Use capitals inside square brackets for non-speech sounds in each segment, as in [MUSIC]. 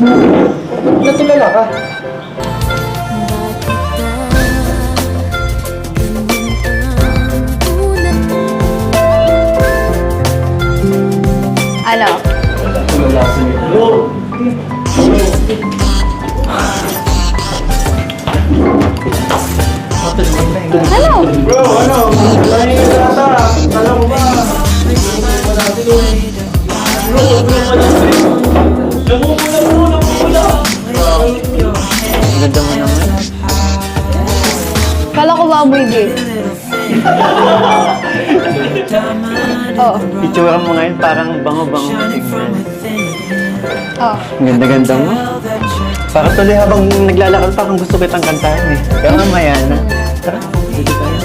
Natulala ka. Ano? Natulala sa inyo. Hello! Bro, ano? Kala ko baboy din. [LAUGHS] Oo. Itsura mo ngayon parang bango-bango tingnan. Oo. Ang ganda-ganda mo. Para tuloy habang naglalakad pa kung gusto kitang kantahin eh. Pero mamaya na. Tara, dito tayo.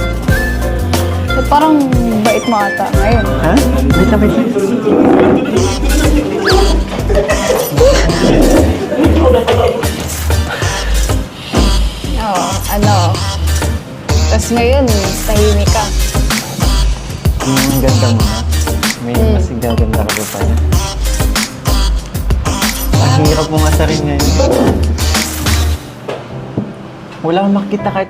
Ba't Parang bait mo ata ngayon. Ha? Wait na, wait na. Tapos ngayon, tahimik ka. Ang ganda mo. May mas gaganda ka pa pala. Ang hirap mo nga sa rin ngayon. Wala makita kahit